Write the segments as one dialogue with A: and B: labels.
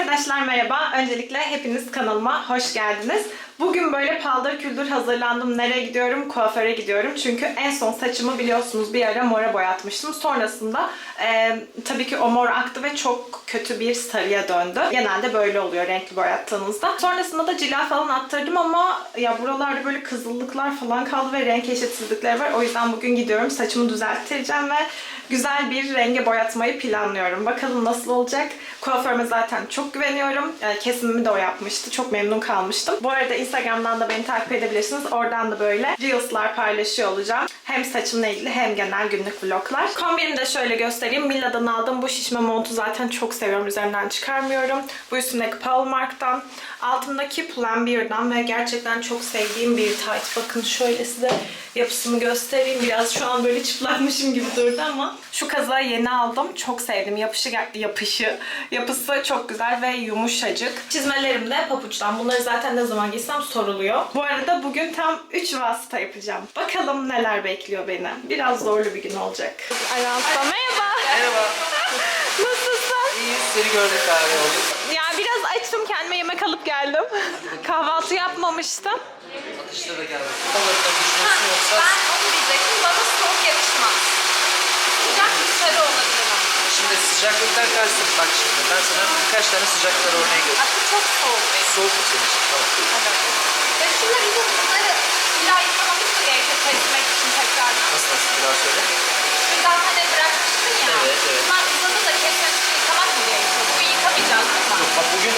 A: Arkadaşlar merhaba. Öncelikle hepiniz kanalıma hoş geldiniz. Bugün böyle paldır küldür hazırlandım. Nereye gidiyorum? Kuaföre gidiyorum. Çünkü en son saçımı biliyorsunuz bir ara mora boyatmıştım. Sonrasında e, tabii ki o mor aktı ve çok kötü bir sarıya döndü. Genelde böyle oluyor renkli boyattığınızda. Sonrasında da cila falan attırdım ama ya buralarda böyle kızıllıklar falan kaldı ve renk eşitsizlikleri var. O yüzden bugün gidiyorum. Saçımı düzelttireceğim ve güzel bir renge boyatmayı planlıyorum. Bakalım nasıl olacak. Kuaförüme zaten çok güveniyorum. Yani kesimimi de o yapmıştı. Çok memnun kalmıştım. Bu arada Instagram'dan da beni takip edebilirsiniz. Oradan da böyle Reels'lar paylaşıyor olacağım. Hem saçımla ilgili hem genel günlük vloglar. Kombinimi de şöyle göstereyim. Milla'dan aldım. Bu şişme montu zaten çok seviyorum. Üzerinden çıkarmıyorum. Bu üstündeki Paul Mark'tan. Altındaki Pull&Bear'dan ve gerçekten çok sevdiğim bir tight. Bakın şöyle size yapısını göstereyim. Biraz şu an böyle çıplakmışım gibi durdu ama şu kazağı yeni aldım. Çok sevdim. Yapışı yapışı. Yapısı çok güzel ve yumuşacık. Çizmelerim de papuçtan. Bunları zaten ne zaman giysem soruluyor. Bu arada bugün tam 3 vasıta yapacağım. Bakalım neler bekliyor beni. Biraz zorlu bir gün olacak. Aransa merhaba.
B: Merhaba.
A: Nasılsın?
B: İyi, seni gördük kahve olduk.
A: Ya biraz açtım kendime yemek alıp geldim. Kahvaltı yapmamıştım.
B: Atışta da geldik. Kalıpta düşünüyorsun yoksa
C: Ben onu diyecektim. Bana soğuk yakışmaz. Sıcak bir sarı olabilir ama.
B: şimdi sıcaklıktan kastım. Bak şimdi ben sana birkaç tane sıcaklar örneği göstereyim.
C: Aslında çok soğuk.
B: Soğuk mu senin için? Tamam.
C: Evet. Ve şimdi bizim bunları illa yıkamamız mı gerekiyor kesmek için tekrardan?
B: Nasıl nasıl bir daha söyle.
C: Şuradan hani bırakmıştın ya.
B: Evet, evet.
C: Bunlar uzadı da kesmek için yıkamak mı gerekiyor? Bugün yıkamayacağız değil mi?
B: Yok bak bugün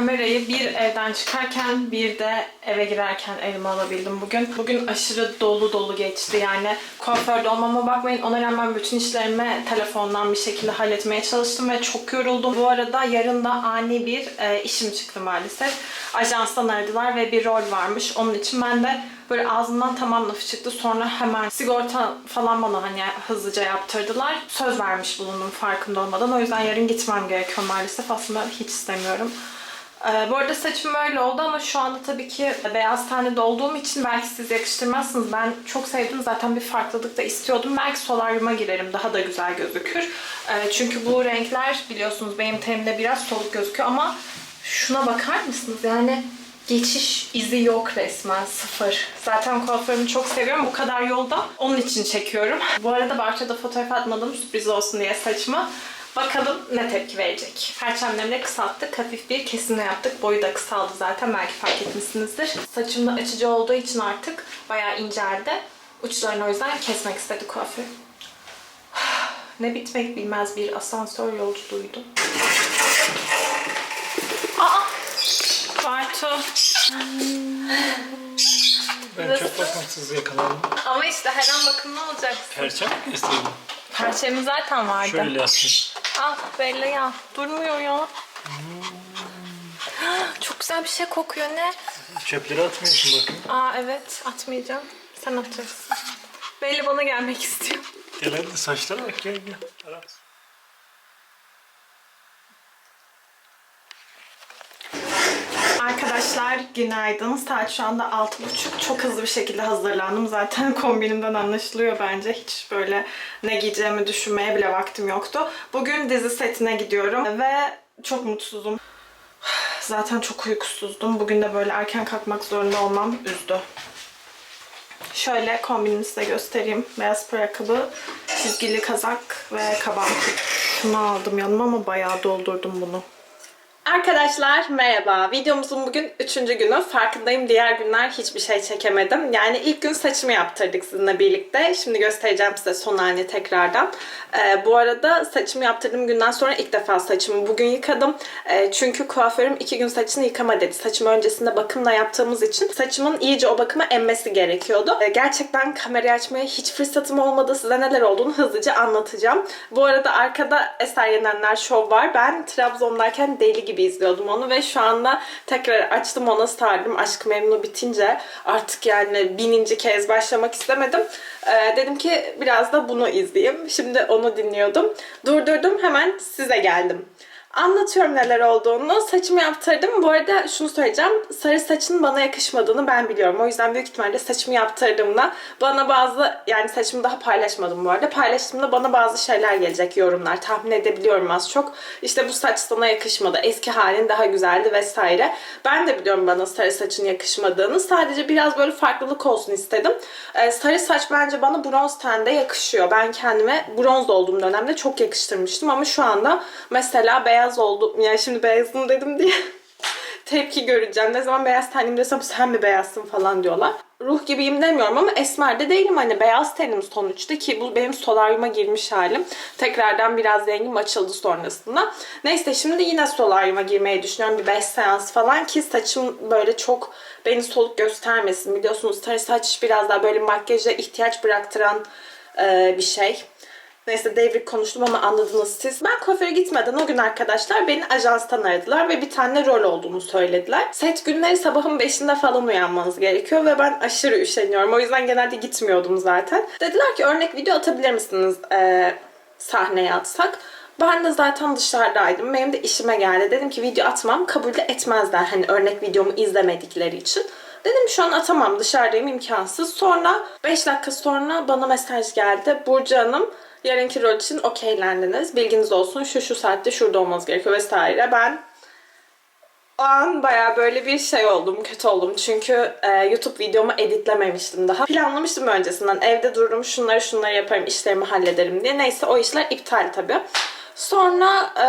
A: kamerayı bir evden çıkarken bir de eve girerken elime alabildim bugün. Bugün aşırı dolu dolu geçti yani kuaförde olmama bakmayın. Ona rağmen bütün işlerimi telefondan bir şekilde halletmeye çalıştım ve çok yoruldum. Bu arada yarın da ani bir e, işim çıktı maalesef. Ajanstan aradılar ve bir rol varmış. Onun için ben de böyle ağzımdan tamam lafı çıktı. Sonra hemen sigorta falan bana hani hızlıca yaptırdılar. Söz vermiş bulundum farkında olmadan. O yüzden yarın gitmem gerekiyor maalesef. Aslında hiç istemiyorum. Ee, bu arada saçım böyle oldu ama şu anda tabii ki beyaz tenli olduğum için belki siz yakıştırmazsınız. Ben çok sevdim. Zaten bir farklılık da istiyordum. Belki solaryuma girerim. Daha da güzel gözükür. Ee, çünkü bu renkler biliyorsunuz benim tenimde biraz soluk gözüküyor ama şuna bakar mısınız? Yani geçiş izi yok resmen sıfır. Zaten kuaförümü çok seviyorum. Bu kadar yolda onun için çekiyorum. Bu arada bahçede fotoğraf atmadım sürpriz olsun diye saçımı. Bakalım ne tepki verecek. Perçemlerini kısalttık. Hafif bir kesimle yaptık. Boyu da kısaldı zaten. Belki fark etmişsinizdir. Saçım da açıcı olduğu için artık bayağı inceldi. Uçlarını o yüzden kesmek istedi kuaför. Ne bitmek bilmez bir asansör yolculuğuydu. Aa! Bartu.
D: Ben çok bakımsız yakalandım.
A: Ama işte her an bakımlı olacaksın.
D: Perçem mi göstereyim?
A: Perçemi zaten vardı.
D: Şöyle yapayım.
A: Ah Bella ya. Durmuyor ya. Çok güzel bir şey kokuyor ne?
D: Çöpleri atmıyorsun bakayım.
A: Aa evet atmayacağım. Sen atacaksın. Belli bana gelmek istiyor.
D: Gel hadi saçlara bak gel gel. Aras.
A: Arkadaşlar günaydın. Saat şu anda 6.30. Çok hızlı bir şekilde hazırlandım. Zaten kombinimden anlaşılıyor bence. Hiç böyle ne giyeceğimi düşünmeye bile vaktim yoktu. Bugün dizi setine gidiyorum ve çok mutsuzum. Zaten çok uykusuzdum. Bugün de böyle erken kalkmak zorunda olmam üzdü. Şöyle kombinimi size göstereyim. Beyaz spor ayakkabı, çizgili kazak ve kaban. Şunu aldım yanıma ama bayağı doldurdum bunu. Arkadaşlar merhaba. Videomuzun bugün üçüncü günü. Farkındayım diğer günler hiçbir şey çekemedim. Yani ilk gün saçımı yaptırdık sizinle birlikte. Şimdi göstereceğim size son halini tekrardan. Ee, bu arada saçımı yaptırdığım günden sonra ilk defa saçımı bugün yıkadım. Ee, çünkü kuaförüm iki gün saçını yıkama dedi. Saçımı öncesinde bakımla yaptığımız için saçımın iyice o bakıma emmesi gerekiyordu. Ee, gerçekten kamerayı açmaya hiç fırsatım olmadı. Size neler olduğunu hızlıca anlatacağım. Bu arada arkada Eser Yenenler Show var. Ben Trabzon'dayken deli gibi izliyordum onu ve şu anda tekrar açtım ona sardım. Aşk Memnu bitince artık yani bininci kez başlamak istemedim. Ee, dedim ki biraz da bunu izleyeyim. Şimdi onu dinliyordum. Durdurdum hemen size geldim. Anlatıyorum neler olduğunu. Saçımı yaptırdım. Bu arada şunu söyleyeceğim. Sarı saçın bana yakışmadığını ben biliyorum. O yüzden büyük ihtimalle saçımı yaptırdığımda bana bazı yani saçımı daha paylaşmadım bu arada. Paylaştığımda bana bazı şeyler gelecek yorumlar. Tahmin edebiliyorum az çok. İşte bu saç sana yakışmadı. Eski halin daha güzeldi vesaire. Ben de biliyorum bana sarı saçın yakışmadığını. Sadece biraz böyle farklılık olsun istedim. Ee, sarı saç bence bana bronz tende yakışıyor. Ben kendime bronz olduğum dönemde çok yakıştırmıştım ama şu anda mesela beyaz oldum. Yani şimdi beyazım dedim diye tepki göreceğim. Ne zaman beyaz tenliyim desem sen mi beyazsın falan diyorlar. Ruh gibiyim demiyorum ama esmer de değilim. Hani beyaz tenim sonuçta ki bu benim solaryuma girmiş halim. Tekrardan biraz rengim açıldı sonrasında. Neyse şimdi yine solaryuma girmeyi düşünüyorum. Bir 5 seans falan ki saçım böyle çok beni soluk göstermesin. Biliyorsunuz sarı saç biraz daha böyle makyaja ihtiyaç bıraktıran bir şey. Neyse devrik konuştum ama anladınız siz. Ben kuaföre gitmeden o gün arkadaşlar beni ajanstan aradılar ve bir tane rol olduğunu söylediler. Set günleri sabahın 5'inde falan uyanmanız gerekiyor ve ben aşırı üşeniyorum. O yüzden genelde gitmiyordum zaten. Dediler ki örnek video atabilir misiniz ee, sahneye atsak? Ben de zaten dışarıdaydım. Benim de işime geldi. Dedim ki video atmam. Kabul de etmezler hani örnek videomu izlemedikleri için. Dedim şu an atamam dışarıdayım imkansız. Sonra 5 dakika sonra bana mesaj geldi. Burcu Hanım yarınki rol için okeylendiniz. Bilginiz olsun şu şu saatte şurada olmanız gerekiyor vesaire. Ben o an baya böyle bir şey oldum, kötü oldum. Çünkü e, YouTube videomu editlememiştim daha. Planlamıştım öncesinden. Evde dururum, şunları şunları yaparım, işlerimi hallederim diye. Neyse o işler iptal tabii. Sonra e,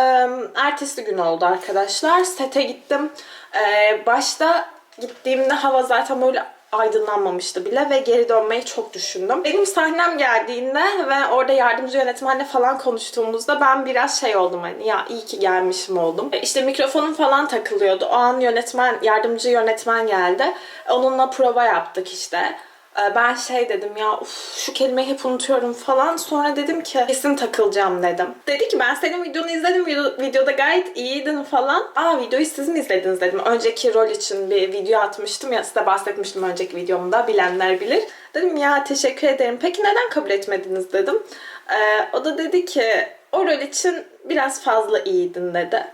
A: ertesi gün oldu arkadaşlar. Sete gittim. E, başta gittiğimde hava zaten böyle aydınlanmamıştı bile ve geri dönmeyi çok düşündüm. Benim sahnem geldiğinde ve orada yardımcı yönetmenle falan konuştuğumuzda ben biraz şey oldum hani ya iyi ki gelmişim oldum. E, İşte mikrofonum falan takılıyordu. O an yönetmen, yardımcı yönetmen geldi. Onunla prova yaptık işte. E, Ben şey dedim ya uf, şu kelimeyi hep unutuyorum falan. Sonra dedim ki kesin takılacağım dedim. Dedi ki ben senin videonu izledim. Video- videoda gayet iyiydin falan. Aa videoyu siz mi izlediniz dedim. Önceki rol için bir video atmıştım ya size bahsetmiştim önceki videomda. Bilenler bilir. Dedim ya teşekkür ederim. Peki neden kabul etmediniz dedim. Ee, o da dedi ki o rol için biraz fazla iyiydin dedi.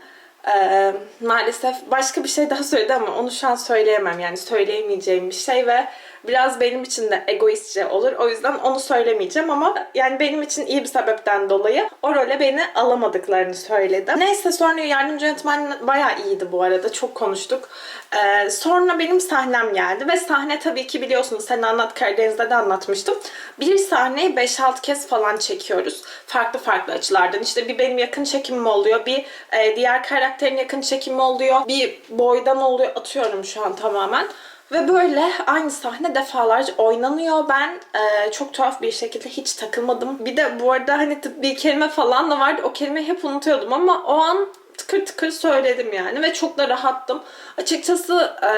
A: Ee, maalesef başka bir şey daha söyledi ama onu şu an söyleyemem yani söyleyemeyeceğim bir şey ve biraz benim için de egoistçe olur. O yüzden onu söylemeyeceğim ama yani benim için iyi bir sebepten dolayı o role beni alamadıklarını söyledi. Neyse sonra yardımcı yönetmen bayağı iyiydi bu arada. Çok konuştuk. Ee, sonra benim sahnem geldi ve sahne tabii ki biliyorsunuz sen anlat Karadeniz'de de anlatmıştım. Bir sahneyi 5-6 kez falan çekiyoruz. Farklı farklı açılardan. İşte bir benim yakın çekimim oluyor. Bir e, diğer karakterin yakın çekimi oluyor. Bir boydan oluyor. Atıyorum şu an tamamen. Ve böyle aynı sahne defalarca oynanıyor. Ben e, çok tuhaf bir şekilde hiç takılmadım. Bir de bu arada hani bir kelime falan da vardı. O kelimeyi hep unutuyordum ama o an tıkır tıkır söyledim yani ve çok da rahattım. Açıkçası e,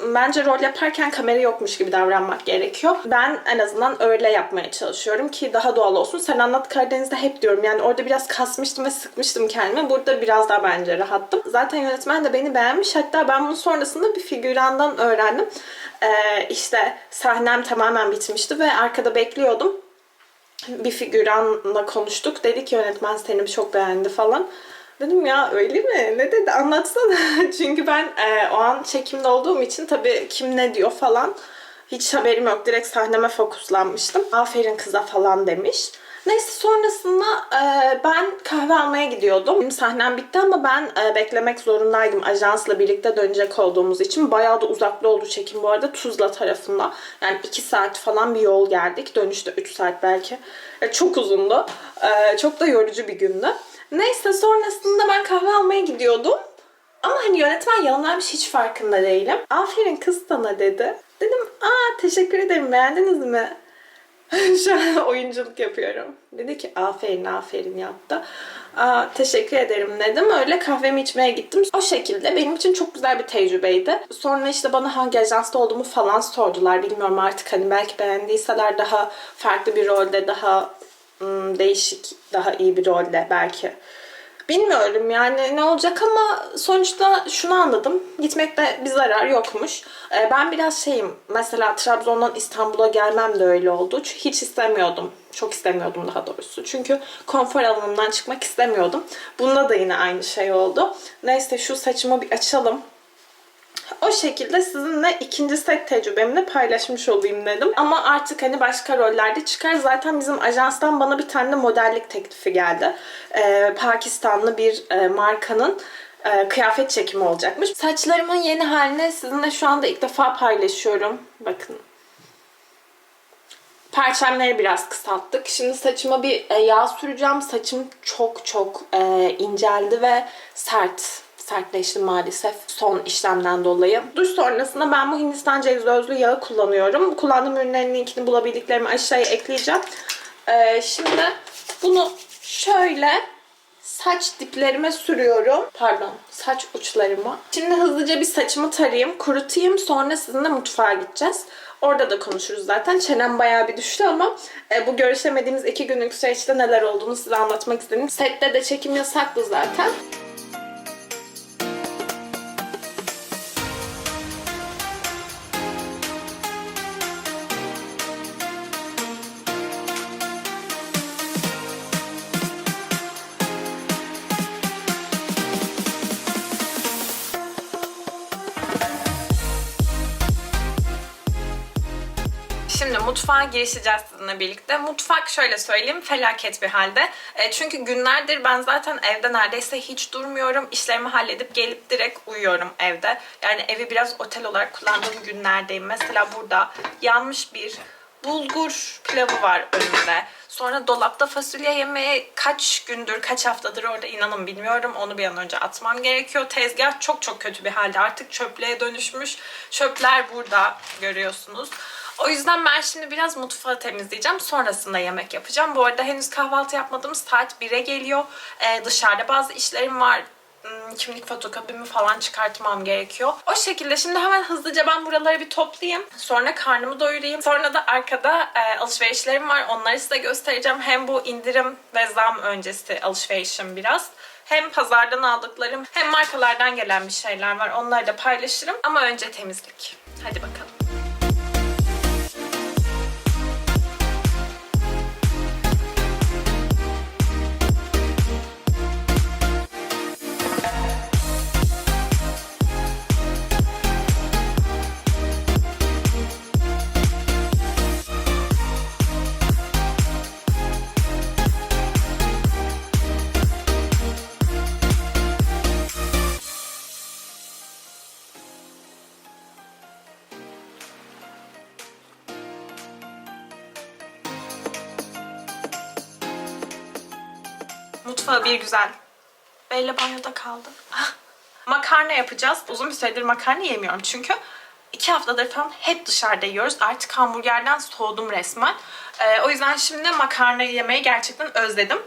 A: bence rol yaparken kamera yokmuş gibi davranmak gerekiyor. Ben en azından öyle yapmaya çalışıyorum ki daha doğal olsun. Sen anlat Karadeniz'de hep diyorum. Yani orada biraz kasmıştım ve sıkmıştım kendimi. Burada biraz daha bence rahattım. Zaten yönetmen de beni beğenmiş. Hatta ben bunu sonrasında bir figürandan öğrendim. Ee, işte sahnem tamamen bitmişti ve arkada bekliyordum bir figüranla konuştuk. Dedi ki yönetmen seni çok beğendi falan. Dedim ya öyle mi? Ne dedi? Anlatsana. Çünkü ben e, o an çekimde olduğum için tabii kim ne diyor falan hiç haberim yok. Direkt sahneme fokuslanmıştım. Aferin kıza falan demiş. Neyse sonrasında e, ben kahve almaya gidiyordum. Benim sahnem bitti ama ben e, beklemek zorundaydım. Ajansla birlikte dönecek olduğumuz için. Bayağı da uzakta oldu çekim bu arada. Tuzla tarafında. Yani 2 saat falan bir yol geldik. Dönüşte 3 saat belki. E, çok uzundu. E, çok da yorucu bir gündü. Neyse sonrasında ben kahve almaya gidiyordum. Ama hani yönetmen yanımdaymış hiç farkında değilim. Aferin kız sana dedi. Dedim aa teşekkür ederim beğendiniz mi? Şu an oyunculuk yapıyorum. Dedi ki aferin aferin yaptı. Aa, teşekkür ederim dedim. Öyle kahvemi içmeye gittim. O şekilde benim için çok güzel bir tecrübeydi. Sonra işte bana hangi ajansta olduğumu falan sordular. Bilmiyorum artık hani belki beğendiyseler daha farklı bir rolde, daha hmm, değişik, daha iyi bir rolde belki Bilmiyorum yani ne olacak ama sonuçta şunu anladım. Gitmekte bir zarar yokmuş. Ee, ben biraz şeyim. Mesela Trabzon'dan İstanbul'a gelmem de öyle oldu. Hiç istemiyordum. Çok istemiyordum daha doğrusu. Çünkü konfor alanımdan çıkmak istemiyordum. Bunda da yine aynı şey oldu. Neyse şu saçımı bir açalım. O şekilde sizinle ikinci set tecrübemi de paylaşmış olayım dedim. Ama artık hani başka rollerde çıkar. Zaten bizim ajanstan bana bir tane de modellik teklifi geldi. Ee, Pakistanlı bir e, markanın e, kıyafet çekimi olacakmış. Saçlarımın yeni halini sizinle şu anda ilk defa paylaşıyorum. Bakın. Perçemleri biraz kısalttık. Şimdi saçıma bir e, yağ süreceğim. Saçım çok çok e, inceldi ve sert sertleşti maalesef son işlemden dolayı. Duş sonrasında ben bu Hindistan cevizi özlü yağı kullanıyorum. Kullandığım ürünlerin linkini bulabildiklerimi aşağıya ekleyeceğim. Ee, şimdi bunu şöyle saç diplerime sürüyorum. Pardon, saç uçlarıma. Şimdi hızlıca bir saçımı tarayayım, kurutayım. Sonra sizinle mutfağa gideceğiz. Orada da konuşuruz zaten. Çenem bayağı bir düştü ama e, bu görüşemediğimiz iki günlük süreçte neler olduğunu size anlatmak istedim. Sette de çekim yasaklı zaten. Mutfağa girişeceğiz sizinle birlikte. Mutfak şöyle söyleyeyim felaket bir halde. E, çünkü günlerdir ben zaten evde neredeyse hiç durmuyorum. İşlerimi halledip gelip direkt uyuyorum evde. Yani evi biraz otel olarak kullandığım günlerdeyim. Mesela burada yanmış bir bulgur pilavı var önümde. Sonra dolapta fasulye yemeği kaç gündür, kaç haftadır orada inanın bilmiyorum. Onu bir an önce atmam gerekiyor. Tezgah çok çok kötü bir halde. Artık çöplüğe dönüşmüş. Çöpler burada görüyorsunuz. O yüzden ben şimdi biraz mutfağı temizleyeceğim. Sonrasında yemek yapacağım. Bu arada henüz kahvaltı yapmadığım saat 1'e geliyor. Ee, dışarıda bazı işlerim var. Hmm, Kimlik fotokopimi falan çıkartmam gerekiyor. O şekilde şimdi hemen hızlıca ben buraları bir toplayayım. Sonra karnımı doyurayım. Sonra da arkada e, alışverişlerim var. Onları size göstereceğim. Hem bu indirim ve zam öncesi alışverişim biraz. Hem pazardan aldıklarım hem markalardan gelen bir şeyler var. Onları da paylaşırım. Ama önce temizlik. Hadi bakalım. Mutfağı bir güzel. Bella banyoda kaldı. Ah, makarna yapacağız. Uzun bir süredir makarna yemiyorum çünkü iki haftadır falan hep dışarıda yiyoruz. Artık hamburgerden soğudum resmen. Ee, o yüzden şimdi makarna yemeyi gerçekten özledim.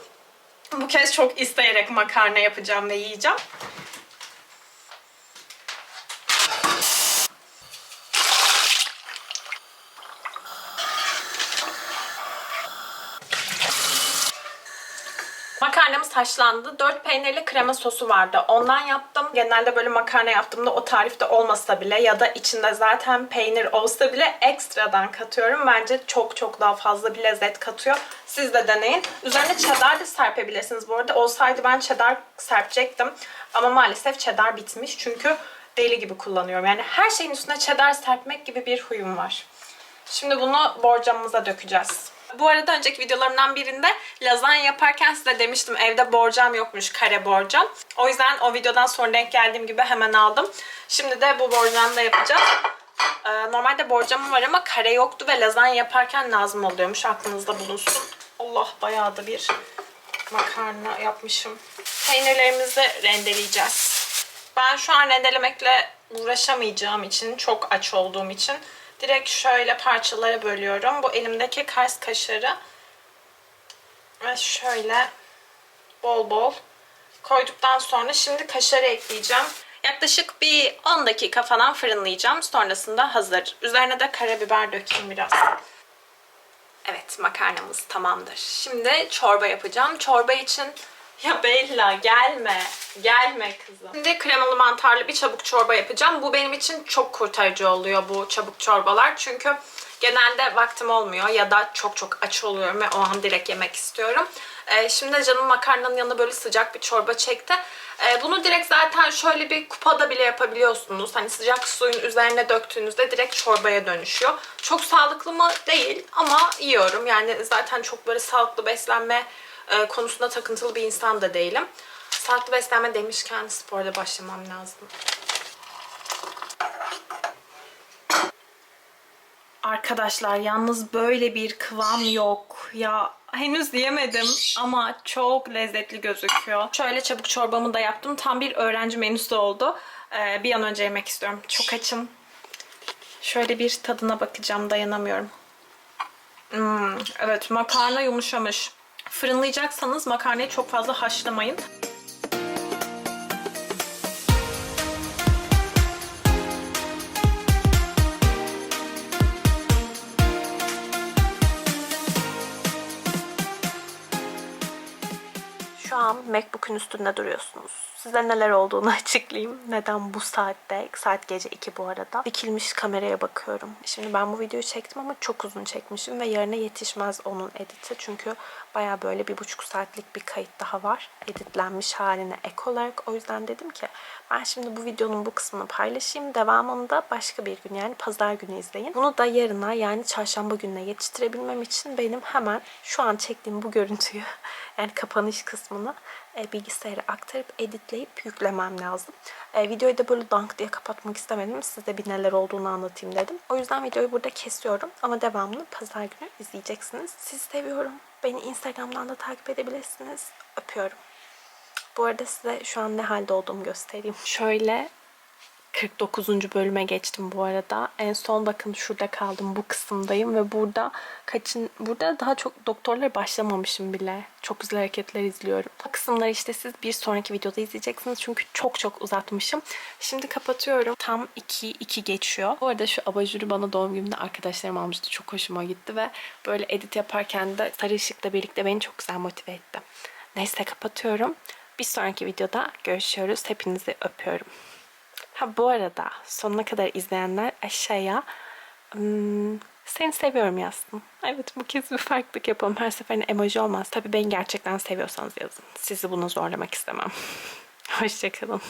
A: Bu kez çok isteyerek makarna yapacağım ve yiyeceğim. Makarnamız haşlandı. 4 peynirli krema sosu vardı. Ondan yaptım. Genelde böyle makarna yaptığımda o tarifte olmasa bile ya da içinde zaten peynir olsa bile ekstradan katıyorum. Bence çok çok daha fazla bir lezzet katıyor. Siz de deneyin. Üzerine cheddar da serpebilirsiniz bu arada. Olsaydı ben cheddar serpecektim. Ama maalesef cheddar bitmiş. Çünkü deli gibi kullanıyorum. Yani her şeyin üstüne cheddar serpmek gibi bir huyum var. Şimdi bunu borcamımıza dökeceğiz. Bu arada önceki videolarımdan birinde lazanya yaparken size demiştim evde borcam yokmuş, kare borcam. O yüzden o videodan sonra denk geldiğim gibi hemen aldım. Şimdi de bu borcamla yapacağız. Ee, normalde borcamım var ama kare yoktu ve lazanya yaparken lazım oluyormuş. Aklınızda bulunsun. Allah bayağı da bir makarna yapmışım. Peynirlerimizi rendeleyeceğiz. Ben şu an rendelemekle uğraşamayacağım için, çok aç olduğum için direkt şöyle parçalara bölüyorum. Bu elimdeki Kars kaşarı ve şöyle bol bol koyduktan sonra şimdi kaşarı ekleyeceğim. Yaklaşık bir 10 dakika falan fırınlayacağım. Sonrasında hazır. Üzerine de karabiber dökeyim biraz. Evet makarnamız tamamdır. Şimdi çorba yapacağım. Çorba için ya Bella gelme. Gelme kızım. Şimdi kremalı mantarlı bir çabuk çorba yapacağım. Bu benim için çok kurtarıcı oluyor bu çabuk çorbalar. Çünkü genelde vaktim olmuyor ya da çok çok aç oluyorum ve o an direkt yemek istiyorum. Ee, şimdi canım makarnanın yanına böyle sıcak bir çorba çekti. Ee, bunu direkt zaten şöyle bir kupada bile yapabiliyorsunuz. Hani sıcak suyun üzerine döktüğünüzde direkt çorbaya dönüşüyor. Çok sağlıklı mı? Değil ama yiyorum. Yani zaten çok böyle sağlıklı beslenme e, konusunda takıntılı bir insan da değilim. Sağlıklı beslenme demişken sporda başlamam lazım. Arkadaşlar yalnız böyle bir kıvam yok. Ya henüz yemedim ama çok lezzetli gözüküyor. Şöyle çabuk çorbamı da yaptım. Tam bir öğrenci menüsü oldu. Ee, bir an önce yemek istiyorum. Çok açım. Şöyle bir tadına bakacağım. Dayanamıyorum. Hmm, evet makarna yumuşamış. Fırınlayacaksanız makarnayı çok fazla haşlamayın. Şu an MacBook'un üstünde duruyorsunuz. Size neler olduğunu açıklayayım. Neden bu saatte, saat gece 2 bu arada, dikilmiş kameraya bakıyorum. Şimdi ben bu videoyu çektim ama çok uzun çekmişim ve yarına yetişmez onun editi. Çünkü baya böyle bir buçuk saatlik bir kayıt daha var. Editlenmiş haline ek olarak. O yüzden dedim ki ben şimdi bu videonun bu kısmını paylaşayım. Devamını da başka bir gün yani pazar günü izleyin. Bunu da yarına yani çarşamba gününe yetiştirebilmem için benim hemen şu an çektiğim bu görüntüyü yani kapanış kısmını e, bilgisayara aktarıp editleyip yüklemem lazım. E, videoyu da böyle dank diye kapatmak istemedim. Size bir neler olduğunu anlatayım dedim. O yüzden videoyu burada kesiyorum. Ama devamını pazar günü izleyeceksiniz. Sizi seviyorum. Beni Instagram'dan da takip edebilirsiniz. Öpüyorum. Bu arada size şu an ne halde olduğumu göstereyim. Şöyle 49. bölüme geçtim bu arada. En son bakın şurada kaldım. Bu kısımdayım ve burada kaçın burada daha çok doktorlara başlamamışım bile. Çok güzel hareketler izliyorum. Bu kısımları işte siz bir sonraki videoda izleyeceksiniz. Çünkü çok çok uzatmışım. Şimdi kapatıyorum. Tam 2 2 geçiyor. Bu arada şu abajuru bana doğum günümde arkadaşlarım almıştı. Çok hoşuma gitti ve böyle edit yaparken de sarı ışıkla birlikte beni çok güzel motive etti. Neyse kapatıyorum. Bir sonraki videoda görüşüyoruz. Hepinizi öpüyorum. Ha bu arada sonuna kadar izleyenler aşağıya hmm, seni seviyorum yazsın. Evet bu kez bir farklılık yapalım. Her seferinde emoji olmaz. Tabii beni gerçekten seviyorsanız yazın. Sizi bunu zorlamak istemem. Hoşçakalın.